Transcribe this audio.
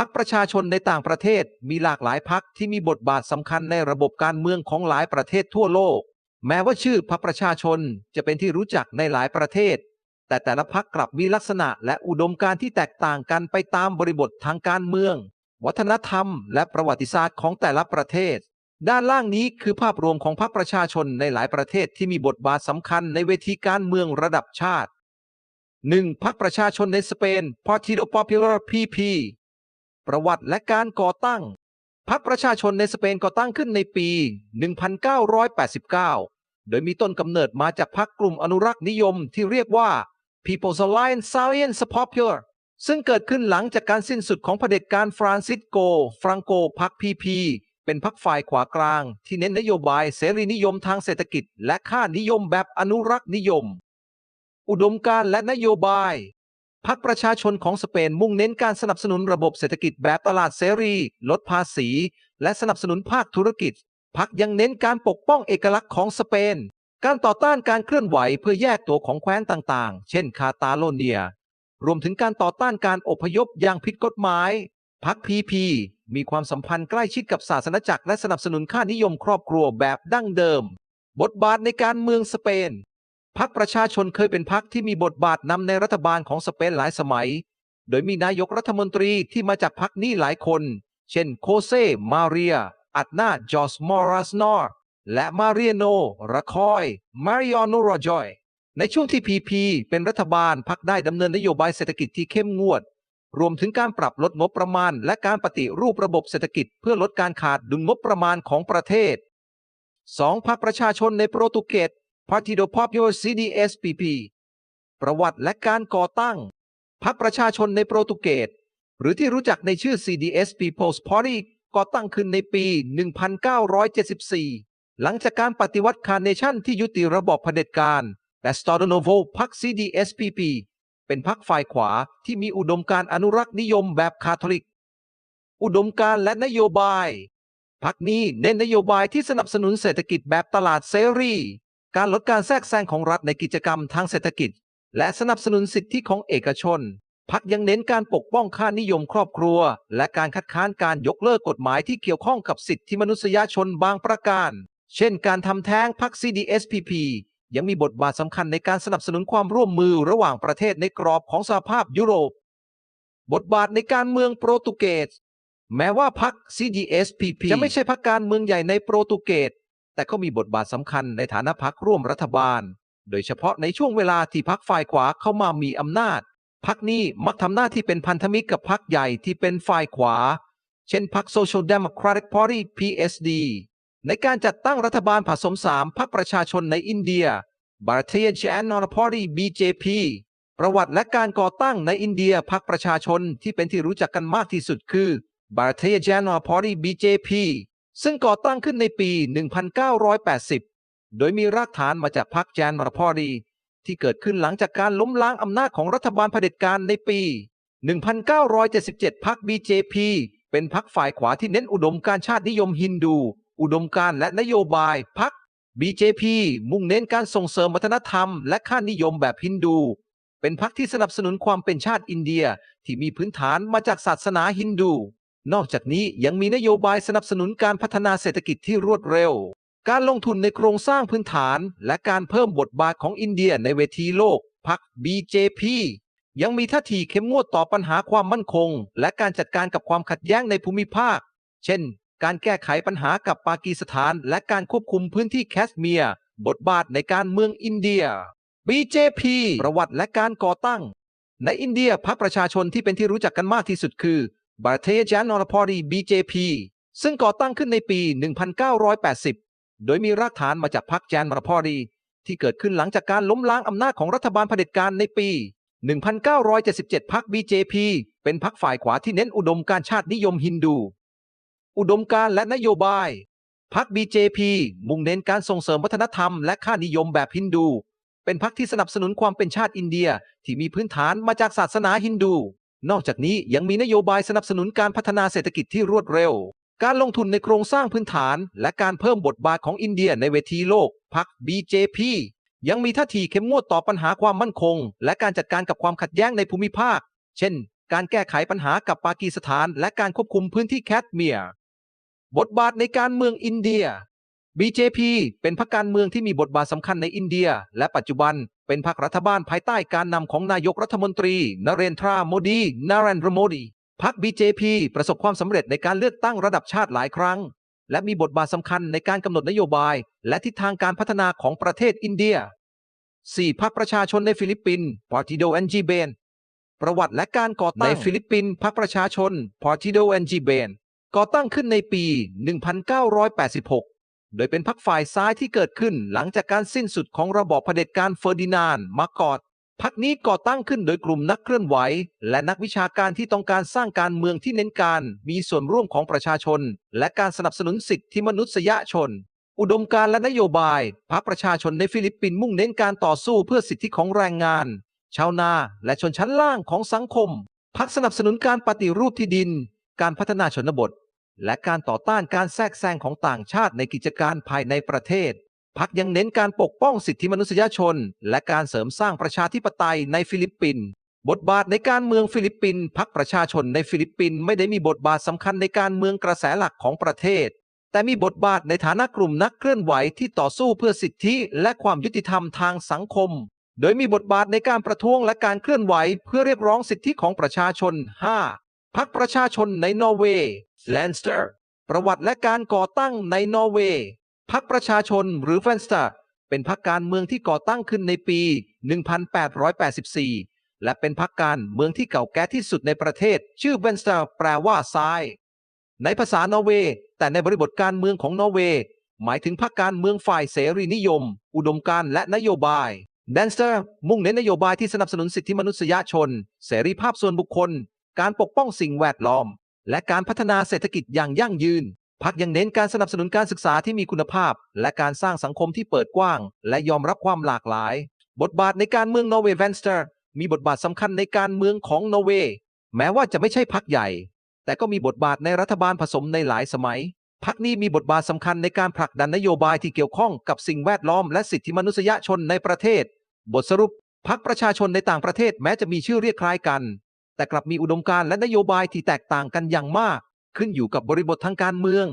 รรคประชาชนในต่างประเทศมีหลากหลายพรรคที่มีบทบาทสำคัญในระบบการเมืองของหลายประเทศทั่วโลก แม้ว่าชื่อพรรคประชาชนจะเป็นที่รู้จักในหลายประเทศ แต่แต่ละพรรคกลับมีลักษณะและอุดมการณ์ที่แตกต่างกันไปตามบริบททางการเมือง วัฒนธรรม และประวัติศาสตร์ของแต่ละประเทศ ด้านล่างนี้คือภาพรวมของพรรคประชาชนในหลายประเทศที่มีบทบาทสำคัญในเวทีการเมืองระดับชาติ 1. พรรคประชาชนในสเปน Partido Popular PP ประวัติและการก่อตั้ง พรรคประชาชนในสเปนก่อตั้งขึ้นในปี 1989 โดยมีต้นกำเนิดมาจากพรรคกลุ่มอนุรักษ์นิยมที่เรียกว่า People's Alliance Science Popular ซึ่งเกิดขึ้นหลังจากการสิ้นสุดของเผด็จการฟรานซิสโก ฟรังโกพรรค PP เป็นพรรคฝ่ายขวากลาง ที่เน้นนโยบายเสรีนิยมทางเศรษฐกิจ และค่านิยมแบบอนุรักษ์นิยม อุดมการณ์และนโยบาย พรรคประชาชนของสเปนมุ่งเน้นการสนับสนุนระบบเศรษฐกิจแบบตลาดเสรี ลดภาษี และสนับสนุนภาคธุรกิจ พรรคยังเน้นการปกป้องเอกลักษณ์ของสเปน การต่อต้านการเคลื่อนไหวเพื่อแยกตัวของแคว้นต่างๆ เช่นคาตาโลเนีย รวมถึงการต่อต้านการอพยพอย่างผิดกฎหมาย พรรคพีพีมีความสัมพันธ์ใกล้ชิดกับศาสนจักรและสนับสนุนค่านิยมครอบครัวแบบดั้งเดิม บทบาทในการเมืองสเปน พรรคประชาชนเคยเป็นพรรคที่มีบทบาทนำในรัฐบาลของสเปนหลายสมัย โดยมีนายกรัฐมนตรีที่มาจากพรรคนี้หลายคน เช่นโคเซ มาเรีย อัตนา จอสมอรัสนอร์และมาเรียโนรคอย มาริออโนรจอย ในช่วงที่พีพีเป็นรัฐบาลพรรคได้ดำเนินนโยบายเศรษฐกิจที่เข้มงวด รวมถึงการปรับลดงบประมาณ และการปฏิรูประบบเศรษฐกิจ เพื่อลดการขาดดุลงบประมาณของประเทศ 2. พรรคประชาชนในโปรตุเกส Partido Popular CDSPP ประวัติและการก่อตั้ง พรรคประชาชนในโปรตุเกสหรือที่รู้จักในชื่อ CDS People's Party ก่อตั้งขึ้นในปี 1974 หลังจากการปฏิวัติคาร์เนชั่นที่ยุติระบอบเผด็จการแต่สตอร์โนโวพรรค CDSPP เป็นพรรคฝ่ายขวาที่มีอุดมการอนุรักษ์นิยมแบบคาทอลิก อุดมการและนโยบายพรรคนี้เน้นนโยบายที่สนับสนุนเศรษฐกิจแบบตลาดเสรี การลดการแทรกแซงของรัฐในกิจกรรมทางเศรษฐกิจ และสนับสนุนสิทธิของเอกชนพรรคยังเน้นการปกป้องค่านิยมครอบครัว และการคัดค้านการยกเลิกกฎหมายที่เกี่ยวข้องกับสิทธิมนุษยชนบางประการ เช่นการทำแท้งพรรค CDSPP ยังมีบทบาทสำคัญในการสนับสนุนความร่วมมือระหว่างประเทศในกรอบของสหภาพยุโรป บทบาทในการเมืองโปรตุเกส แม้ว่าพรรค CDSPP จะไม่ใช่พรรคการเมืองใหญ่ในโปรตุเกส แต่ก็มีบทบาทสำคัญในฐานะพรรคร่วมรัฐบาล โดยเฉพาะในช่วงเวลาที่พรรคฝ่ายขวาเข้ามามีอำนาจพรรคนี้มักทำหน้าที่เป็นพันธมิตรกับพรรคใหญ่ที่เป็นฝ่ายขวา เช่นพรรค Social Democratic Party PSD ในการจัดตั้งรัฐบาลผสมสามพรรคประชาชนในอินเดีย Bharatiya Janata Party BJP ประวัติและการก่อตั้งในอินเดียพรรคประชาชนที่เป็นที่รู้จักกันมากที่สุดคือ Bharatiya Janata Party BJP ซึ่งก่อตั้งขึ้นในปี 1980 โดยมีรากฐานมาจากพรรค Janata Party ที่เกิดขึ้นหลังจากการล้มล้างอำนาจของรัฐบาลเผด็จการในปี 1977 พรรค BJP เป็นพรรคฝ่ายขวาที่เน้นอุดมการชาตินิยมฮินดู อุดมการและนโยบายพรรค BJP มุ่งเน้นการส่งเสริมวัฒนธรรมและค่านิยมแบบฮินดู เป็นพรรคที่สนับสนุนความเป็นชาติอินเดียที่มีพื้นฐานมาจากศาสนาฮินดู นอกจากนี้ยังมีนโยบายสนับสนุนการพัฒนาเศรษฐกิจที่รวดเร็ว การลงทุนในโครงสร้างพื้นฐาน และการเพิ่มบทบาทของอินเดียในเวทีโลกพรรค BJP ยังมีท่าทีเข้มงวดต่อปัญหาความมั่นคง และการจัดการกับความขัดแย้งในภูมิภาค เช่น การแก้ไขปัญหากับปากีสถาน และการควบคุมพื้นที่แคชเมียร์บทบาทในการเมืองอินเดีย BJP ประวัติและการก่อตั้ง ในอินเดียพรรคประชาชนที่เป็นที่รู้จักกันมากที่สุดคือ Bharatiya j a n a p a r i BJP ซึ่งก่อตั้งขึ้นในปี 1980 โดยมีรากฐานมาจากพรรค Janata Party ที่เกิดขึ้นหลังจากการล้มล้างอำนาจของรัฐบาลเผด็จการในปี 1977 พรรค BJP เป็นพรรคฝ่ายขวาที่เน้นอุดมการชาตินิยมฮินดู อุดมการและนโยบาย พรรค BJP มุ่งเน้นการส่งเสริมวัฒนธรรมและค่านิยมแบบฮินดู เป็นพรรคที่สนับสนุนความเป็นชาติอินเดียที่มีพื้นฐานมาจากศาสนาฮินดู นอกจากนี้ยังมีนโยบายสนับสนุนการพัฒนาเศรษฐกิจที่รวดเร็ว การลงทุนในโครงสร้างพื้นฐาน และการเพิ่มบทบาทของอินเดียในเวทีโลกพรรค BJP ยังมีท่าทีเข้มงวดต่อปัญหาความมั่นคง และการจัดการกับความขัดแย้งในภูมิภาค เช่น การแก้ไขปัญหากับปากีสถาน และการควบคุมพื้นที่แคชเมียร์ บทบาทในการเมืองอินเดีย BJP เป็นพรรคการเมืองที่มีบทบาทสำคัญในอินเดีย และปัจจุบันเป็นพรรครัฐบาลภายใต้การนำของนายกรัฐมนตรีนเรนทราโมดีนารันดรโมดีพรรค BJP ประสบความสำเร็จในการเลือกตั้งระดับชาติหลายครั้ง และมีบทบาทสำคัญในการกำหนดนโยบาย และทิศทางการพัฒนาของประเทศอินเดีย 4. พรรคประชาชนในฟิลิปปินส์ Partido NGBen ประวัติและการก่อตั้งในฟิลิปปินส์พรรคประชาชน Partido NGBen ก่อตั้งขึ้นในปี 1986 โดยเป็นพรรคฝ่ายซ้ายที่เกิดขึ้นหลังจากการสิ้นสุดของระบอบเผด็จการเฟอร์ดินานด์มากอตพรรคนี้ก่อตั้งขึ้นโดยกลุ่มนักเคลื่อนไหว และนักวิชาการที่ต้องการสร้างการเมืองที่เน้นการมีส่วนร่วมของประชาชน และการสนับสนุนสิทธิมนุษยชน อุดมการและนโยบาย พรรคประชาชนในฟิลิปปินส์มุ่งเน้นการต่อสู้เพื่อสิทธิของแรงงาน ชาวนา และชนชั้นล่างของสังคมพรรคสนับสนุนการปฏิรูปที่ดิน การพัฒนาชนบท และการต่อต้านการแทรกแซงของต่างชาติในกิจการภายในประเทศพรรคยังเน้นการปกป้องสิทธิมนุษยชน และการเสริมสร้างประชาธิปไตยในฟิลิปปินส์บทบาทในการเมืองฟิลิปปินส์พรรคประชาชนในฟิลิปปินส์ไม่ได้มีบทบาทสำคัญในการเมืองกระแสหลักของประเทศ แต่มีบทบาทในฐานะกลุ่มนักเคลื่อนไหวที่ต่อสู้เพื่อสิทธิและความยุติธรรมทางสังคม โดยมีบทบาทในการประท้วงและการเคลื่อนไหวเพื่อเรียกร้องสิทธิของประชาชน 5. พรรคประชาชนในนอร์เวย์แลนสเตอร์ประวัติและการก่อตั้งในนอร์เวย์พรรคประชาชนหรือแฟนสเตอร์เป็นพรรคการเมืองที่ก่อตั้งขึ้นในปี 1884 และเป็นพรรคการเมืองที่เก่าแก่ที่สุดในประเทศ ชื่อเวนสเตอร์แปลว่าซ้าย ในภาษานอร์เวย์แต่ในบริบทการเมืองของนอร์เวย์หมายถึงพรรคการเมืองฝ่ายเสรีนิยม อุดมการณ์และนโยบายแดนสเตอร์มุ่งเน้นนโยบายที่สนับสนุนสิทธิมนุษยชน เสรีภาพส่วนบุคคล การปกป้องสิ่งแวดล้อม และการพัฒนาเศรษฐกิจอย่างยั่งยืนพรรคยังเน้นการสนับสนุนการศึกษาที่มีคุณภาพ และการสร้างสังคมที่เปิดกว้าง และยอมรับความหลากหลาย บทบาทในการเมืองนอร์เวย์แวนสเตอร์มีบทบาทสำคัญในการเมืองของนอร์เวย์แม้ว่าจะไม่ใช่พรรคใหญ่ แต่ก็มีบทบาทในรัฐบาลผสมในหลายสมัยพรรคนี้มีบทบาทสำคัญในการผลักดันนโยบายที่เกี่ยวข้องกับสิ่งแวดล้อมและสิทธิมนุษยชนในประเทศ บทสรุปพรรคประชาชนในต่างประเทศแม้จะมีชื่อเรียกคล้ายกัน แต่กลับมีอุดมการณ์และนโยบายที่แตกต่างกันอย่างมาก ขึ้นอยู่กับบริบททางการเมือง